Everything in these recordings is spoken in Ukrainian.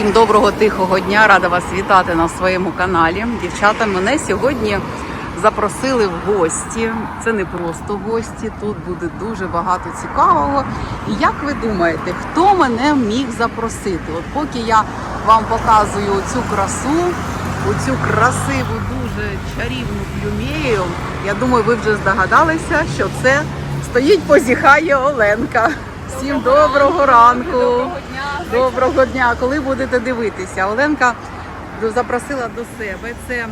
Всім доброго тихого дня. Рада вас вітати на своєму каналі. Дівчата, мене сьогодні запросили в гості. Це не просто гості. Тут буде дуже багато цікавого. І як ви думаєте, хто мене міг запросити? От поки я вам показую цю красу, оцю красиву, дуже чарівну плюмею, я думаю, ви вже здогадалися, що це стоїть, позіхає Оленка. Всім доброго ранку. Доброго дня. Коли будете дивитися? Оленка запросила до себе. Це е,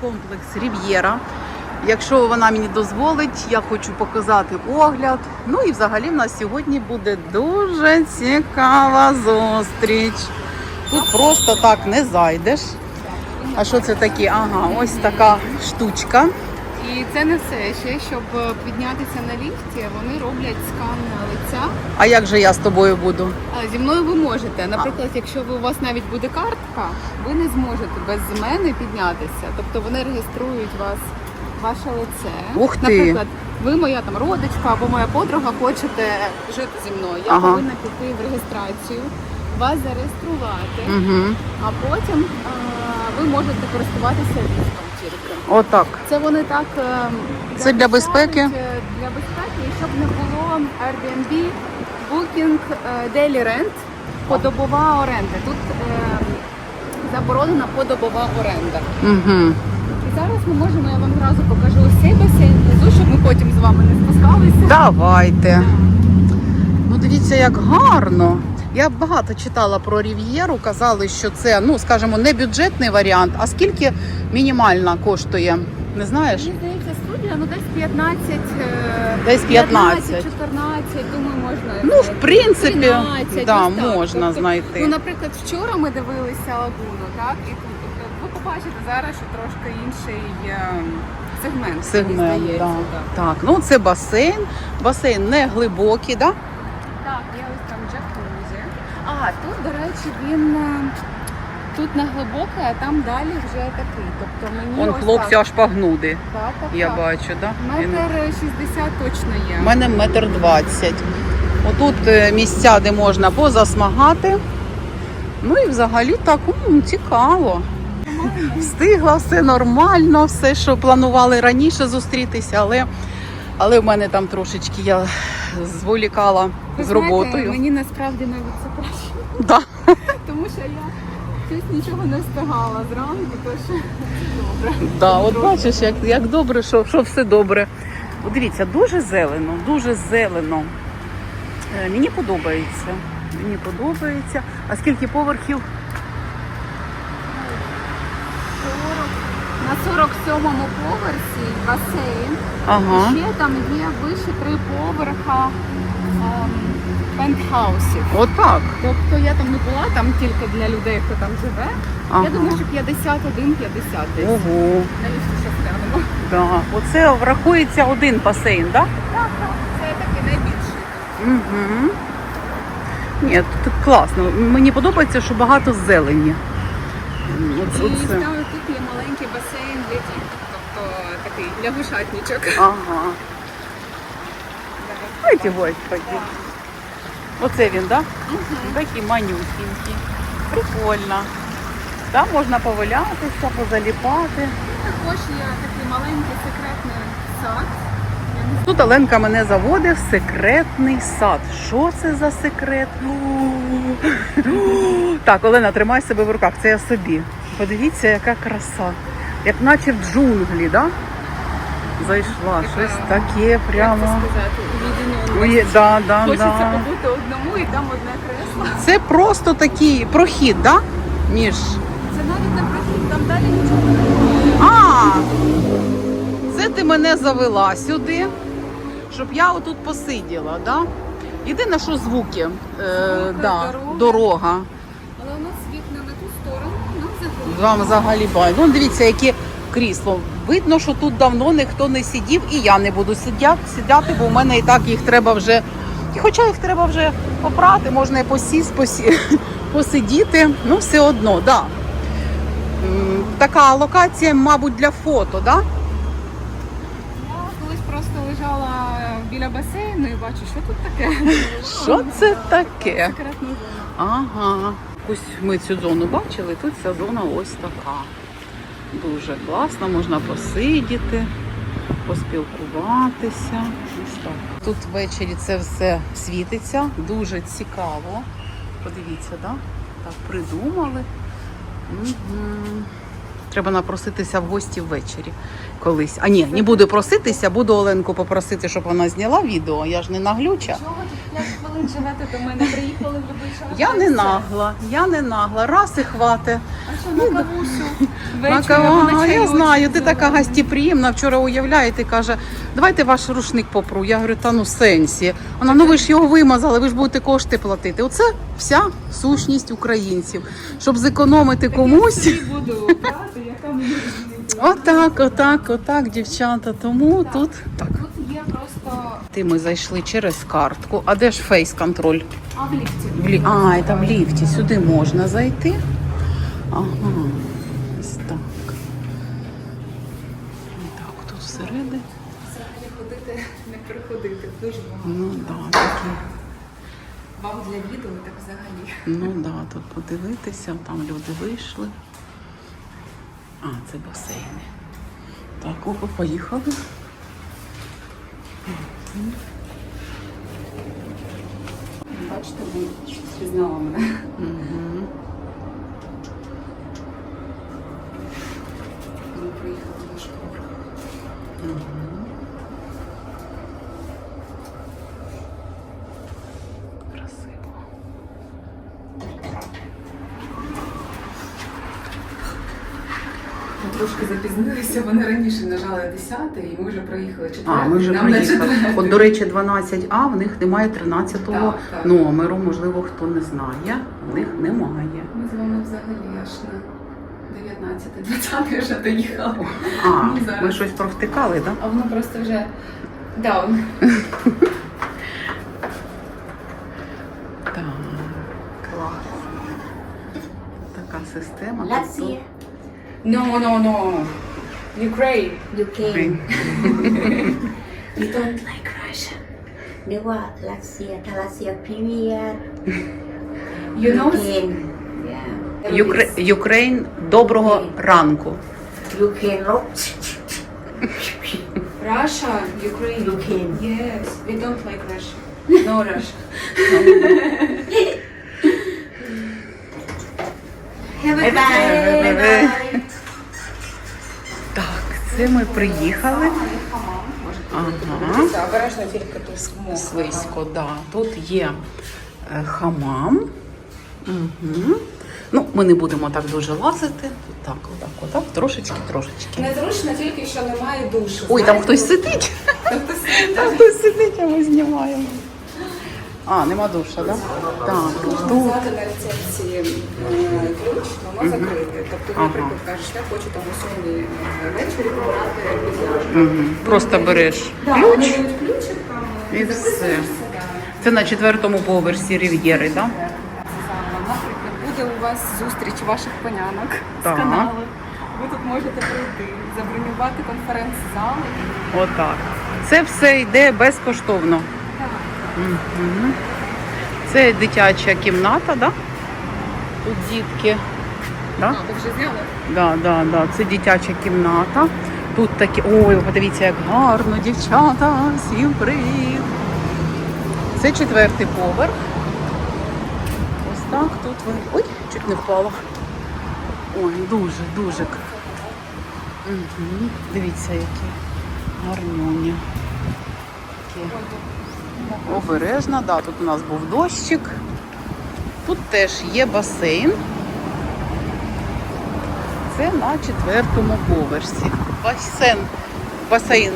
комплекс Рів'єра. Якщо вона мені дозволить, я хочу показати огляд. Ну і взагалі в нас сьогодні буде дуже цікава зустріч. Тут просто так не зайдеш. А що це таке? Ага, ось така штучка. І це не все. Ще щоб е, піднятися на ліфті, вони роблять скан лиця. А як же я з тобою буду? Зі мною ви можете. Наприклад, якщо ви- у вас навіть буде картка, ви не зможете без мене піднятися. Тобто вони реєструють вас, ваше лице. Ух ти. Наприклад, ви моя там родичка або моя подруга хочете жити зі мною. Я Ага. повинна піти в реєстрацію, вас зареєструвати, Угу. а потім а, ви можете користуватися ліфтом тільки. Отак. Це вони так е, Це для безпеки? е, Для безпеки, і щоб не було Airbnb, Booking, е, Daily Rent, подобова оренда. Тут заборонена подобова оренда. Угу. І зараз ми можемо, я вам одразу покажу ось цей басейн внизу, щоб ми потім з вами не спускалися. Давайте. Ну, дивіться, як гарно. Я багато читала про Рів'єру, казали, що це, ну, скажімо, не бюджетний варіант, а скільки мінімальна коштує? Не знаєш? Мені здається, студія, ну десь 15, е, Десь 15. 14, думаю, можна. Ну, в принципі, 13, да, так. можна Тобто, знайти. Ну, наприклад, вчора ми дивилися лагуну, так? І тут тобто, ви побачите зараз, що трошки інший е, сегмент. Сегмент, здається, да. так. так. Ну це басейн. Басейн не глибокий, да? Так, є ось там джакузі. А, тут, до речі, він е, тут не глибокий, а там далі вже такий. Тобто мені Он ось хлопці так. аж погнуди. Так, так, Я так. бачу, да? Метр шістдесят точно є. У мене метр двадцять. Отут е, місця, де можна позасмагати. Ну і взагалі так м, цікаво. Встигла все нормально, все, що планували раніше зустрітися, але, але в мене там трошечки я зволікала Ви з знаєте, роботою. Мені насправді навіть це краще. Да. Тому що я щось нічого не встигала зранку, тож це добре. Да, от бачиш, як, як добре, що, що все добре. От дивіться, дуже зелено, дуже зелено. Е, Мені подобається. Мені подобається. А скільки поверхів? 40, на 47-му поверсі басейн. Ага. І ще там є вище три поверха ем, пентхаусів. Отак. Тобто я там не була, там тільки для людей, хто там живе. Ага. Я думаю, що 51-50 десь. Ого. На ліфті ще. Да. Оце врахується один басейн, так? Так, так, це такий найбільший. Угу. Ні, тут класно. Мені подобається, що багато зелені. Оце, І оце. там тут є маленький басейн для дітей, тобто такий лягушатничок. Ага. Ой, господи. Оце він, так? Да? Такі манюсінькі. Прикольно. Там можна повалятися, позаліпати. Також є такий маленький секретний сад. Тут Оленка мене заводить в секретний сад. Що це за секрет? Так, Олена, тримай себе в руках, це я собі. Подивіться, яка краса. Як наче в джунглі, да? Зайшла. Щось таке прямо. сказати, Да, да, Хочеться да. побути одному і там одне кресло. Це просто такий прохід, да? Між. Це навіть не прохід, там далі нічого немає. А! Це ти мене завела сюди, щоб я отут посиділа, да? Єдине, що звуки. Е, Звуки, да, дорога. дорога. Але у нас вікна на ту сторону, нам заходить. Вам взагалі бай. Ну, дивіться, яке крісло. Видно, що тут давно ніхто не сидів, і я не буду сидяти, бо в мене і так їх треба вже. І хоча їх треба вже попрати, можна і посість, посі... посидіти. Ну, все одно, да. Така локація, мабуть, для фото, да? Я колись просто лежала біля басейну і бачу, що тут таке. Що це таке? Секретна зона. Ага. Ось ми цю зону бачили, тут ця зона ось така. Дуже класно, можна посидіти, поспілкуватися. Тут ввечері це все світиться, дуже цікаво. Подивіться, да? так придумали. Мгм. Треба напроситися в гості ввечері колись. А ні, не буду проситися, буду Оленку попросити, щоб вона зняла відео. Я ж не наглюча. Чого тут 5 хвилин живете до мене? Приїхали в любий час. Я не нагла, я не нагла. Раз і хвати. А що, на кавусю? На Ввечері на А, я знаю, ти така гостєприємна. Вчора уявляєте, каже, давайте ваш рушник попру. Я говорю, та ну сенсі. Вона, ну ви ж його вимазали, ви ж будете кошти платити. Оце вся сущність українців. Щоб зекономити комусь. Я буду брати. Отак, отак, отак, дівчата. Тому тут так. Тут є просто Ти ми зайшли через картку. А де ж фейс-контроль? а в ліфті. В лі... А, це в ліфті. Сюди можна зайти. Ага. Ось так. Так, тут всередині. Взагалі ходити, не приходити. Дуже багато. Ну да, такі. Вам для відео так взагалі. Ну да, тут подивитися, там люди вийшли. А, це басейни. Так, опа, поїхали. Бачите, ви пізнала мене. Угу. Ми приїхали до школи. Красиво. Ми трошки запізнилися, вони раніше нажали 10 і ми вже проїхали 4. А, ми вже Нам на приїхали. четвертий. От, до речі, 12А, в них немає 13-го Так, так. номеру. Можливо, хто не знає, в них немає. Ми з вами взагалі аж на 19 20 вже доїхали. А, Ні, зараз. ми щось провтикали, так? А воно просто вже даун. Так. Клас. Така система. Latvia, No, no, no. Ukraine. Ukraine. We don't like Russia. นึกว่ารัสเซียถ้ารัสเซียพรีเมียร์ You know? ยูเครน Yeah. Юкре... Юкрейн, доброго ранку. ยูเครนรบ Russia, Ukraine. Ukraine. Yes, we don't like Russia. No Russia. Have a บ๊าย good บาย day. บ๊า Де ми приїхали. Ага. Обережно тут да. Тут є е, хамам. Угу. Ну, Ми не будемо так дуже лазити. Так, отак, отак, трошечки, трошечки. Незручно, тільки що немає душу. Ой, там хтось сидить. Там хтось сидить, а ми знімаємо. А, нема душа? Да? Так, тут. Взяти на рецепції е, ключ, воно закрите. Тобто, наприклад, кажеш, я хочу там сьомій е, ввечері побрати більярд. Угу. Просто береш Да, ключ. там І все. Це на четвертому поверсі Рів'єри, так? Да? Наприклад, буде у вас зустріч ваших панянок Так. з каналу. Ви тут можете прийти, забронювати конференц-зали. Отак. Це все йде безкоштовно. Так. Угу. Це дитяча кімната, да? Тут дітки. Да? А, ти вже зняла? Да, да, да. Це дитяча кімната. Тут такі. Ой, подивіться, як гарно, дівчата. Всім привіт. Це четвертий поверх. Ось так тут ви. Ой, чуть не впала. Ой, дуже, дуже. Угу. Дивіться, які гарнюні. Такі. Обережно, да, тут у нас був дощик. Тут теж є басейн. Це на четвертому поверсі. Басейн, басейн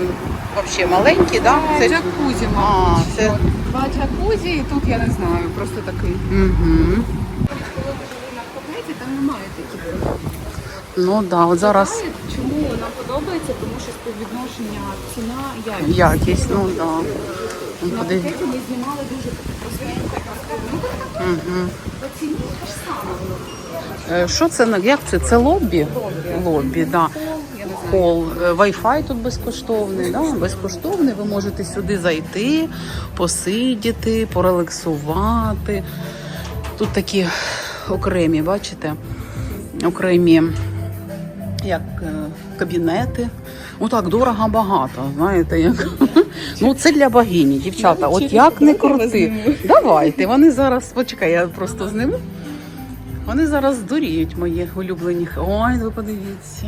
взагалі маленький, да? Це джакузі, А, мабуть. це- От Два джакузі, і тут я не знаю, просто такий. Угу. Коли ви жили на Форнеті, там немає таких. Ну так, да, от зараз Чому нам подобається? Тому що співвідношення ціна якість. якість, ну так. Да. Ну, На пакеті ми знімали дуже те ж саме. Е, Що це? на- Як це? Це лобі? Лобі, да. Хол. Е, Wi-Fi тут безкоштовний, да? безкоштовний. Ви можете сюди зайти, посидіти, порелаксувати. Тут такі окремі, бачите? Окремі як е, кабінети. Ну так, дорого багато. Знаєте, як ну це для богині, дівчата. От як не крути. Давайте. Вони зараз почекай, я просто зниму. Вони зараз здуріють мої улюблені. Ой, ви подивіться,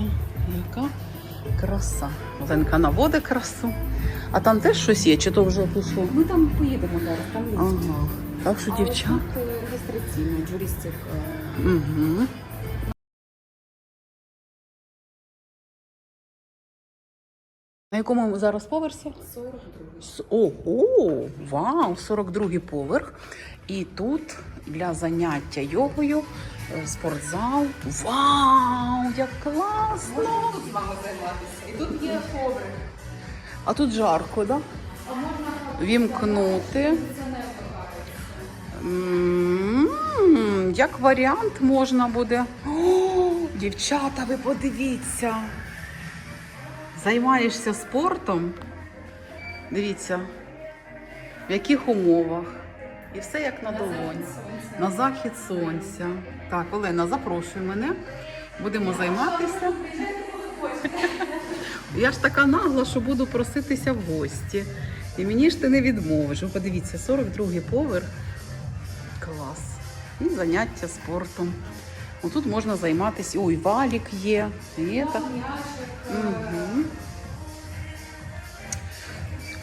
яка краса. Оленка наводить красу. А там теж щось є, чи то вже пішло? Ми там поїдемо зараз, там ліфт. Ага. Так що, дівчата. Е, реєстраційний джуристів. е, Угу. На якому ми зараз поверсі? 42. С- Ого, вау, 42-й поверх. І тут для заняття йогою е, спортзал. Вау, як класно! Тут з вами займатися. І тут є коврик. А тут жарко, так? да? Вімкнути. М, Як варіант можна буде. О, дівчата, ви подивіться. Займаєшся спортом. Дивіться, в яких умовах. І все як на долоні. На захід сонця. Так, Олена, запрошуй мене. Будемо займатися. Я ж така нагла, що буду проситися в гості. І мені ж ти не відмовиш. Ви подивіться, 42-й поверх. Клас. І заняття спортом. Отут можна займатися. Ой, валік є. Є так. Угу.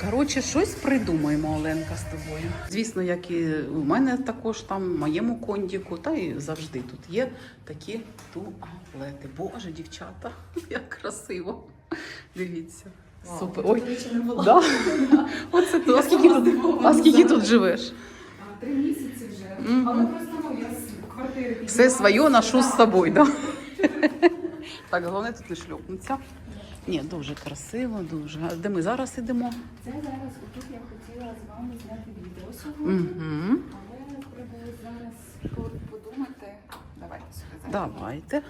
Коротше, щось придумаємо, Оленка, з тобою. Звісно, як і у мене також там, в моєму кондіку, та і завжди тут є такі туалети. Боже, дівчата, як красиво. Дивіться. Супер. Ой, да? Оце то. А скільки тут, тут живеш? Три місяці вже. Але просто ну, я з Все своє ношу з собою, да? Так, головне тут не шльопнуться. Ні, дуже красиво, дуже. А де ми зараз йдемо? Це зараз отут я хотіла з вами зняти відео сьогодні, Угу. але треба зараз подумати. Давайте сюди зараз. Давайте.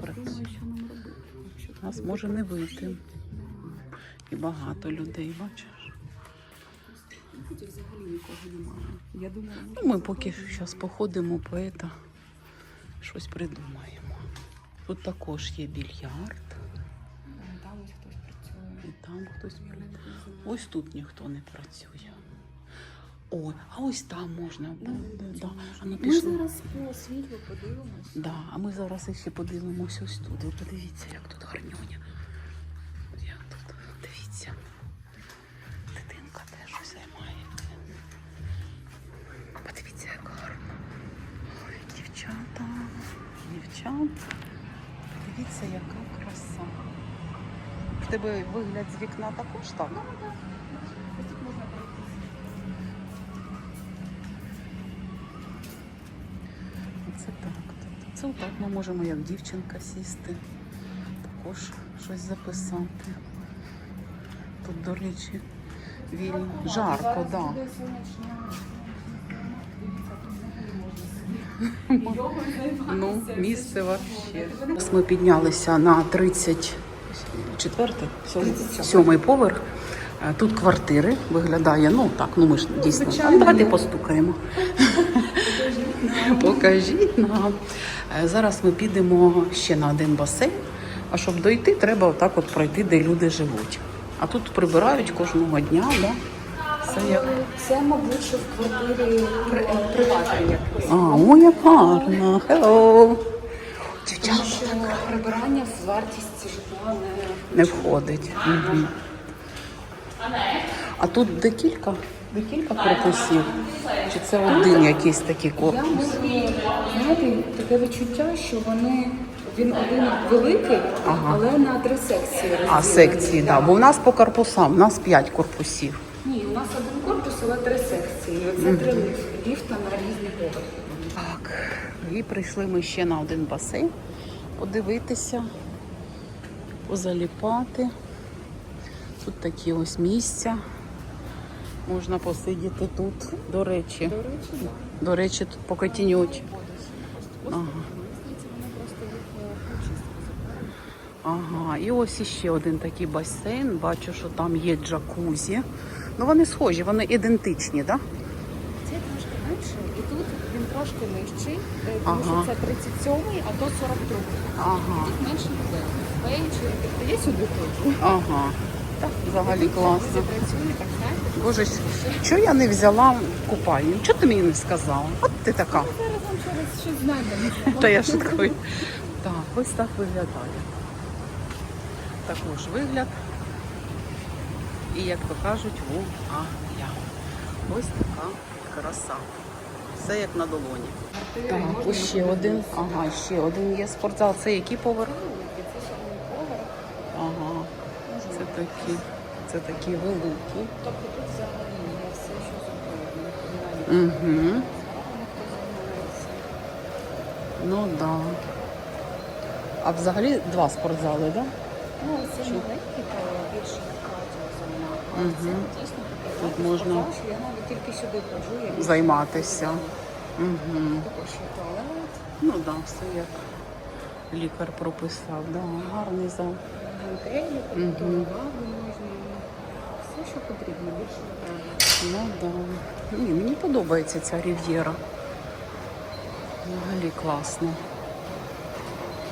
Робити? Якщо Нас може не вийти. І багато людей, бачиш. Нікого немає. Я думаю, Ну, ми поки зараз походимо, поета щось придумаємо. Тут також є більярд, там ось хтось працює. і там хтось працює. Ось тут ніхто не працює. Ой, а ось там можна буде. Да. А ну Ми пішли. зараз по світлу подивимось. Да, а ми зараз ще подивимося ось тут. Ви подивіться, як тут гарньоня. Тебе вигляд з вікна також так? Ось тут можна. Оце так. Це отак ми можемо як дівчинка сісти, також щось записати. Тут, до речі, вільно. Жарко, так. Да. Ну, місце вообще. Ми піднялися на 34 сьомий поверх. Е, Тут квартири виглядає, ну так, ну ми ж дійсно. А давайте постукаємо. Покажіть нам. Е, Зараз ми підемо ще на один басейн. А щоб дойти, треба отак от пройти, де люди живуть. А тут прибирають кожного дня, да? Все як. Це, мабуть, що в квартирі при- е, приватній. А, о, як гарно. Hello. Тому що прибирання в вартість житла не входить. Угу. А тут декілька, декілька корпусів? Чи це один якийсь такий Я корпус? можу знаєте, таке відчуття, що вони він один великий, Ага. але на три секції розділений. А, секції, так. Да. Бо у нас по корпусам, у нас п'ять корпусів. Ні, у нас один корпус, але три секції. І Оце три ліфта на різні поверхи. Так. І прийшли ми ще на один басейн подивитися, позаліпати. Тут такі ось місця. Можна посидіти тут, до речі. До речі, так. До речі, тут покатінють. Ага. Е. Ага, і ось іще один такий басейн. Бачу, що там є джакузі. Ну вони схожі, вони ідентичні, так? Да? Це трошки менше, і тут він трошки нижчий, е, тому Ага. що це 37-й, а то 42-й. Ага, Тут менше людей. Тобто я сюди ходжу. ага. Так, взагалі класно. Друзі так знаєте. Боже, що я не взяла купальню? Чого ти мені не сказала? От ти така. Зараз вам щось, щось знайдемо. Та я шуткую. Так, ось так виглядає. Також вигляд. І як то кажуть, вуаля. Ось така краса. Все як на долоні. Так, ось ще один. Ага, ще один є спортзал. Це який поверх? Ага. Це такі, це такі великі. Тобто тут взагалі є все, що. Угу. Ну так. Да. А взагалі два спортзали, так? Да? Ну, це маленький, то більше кардіозона. Мгм. це дійсно такий Тут можна спортзал, що Я навіть тільки сюди ходжу. Я Займатися. Угу. Також є туалет, Ну так, да, все як лікар прописав. Да, гарний зал. Гантелі, тобто вагу можна. Все, що потрібно, більше. Ну да. Ні, мені подобається ця рів'єра. Взагалі класно.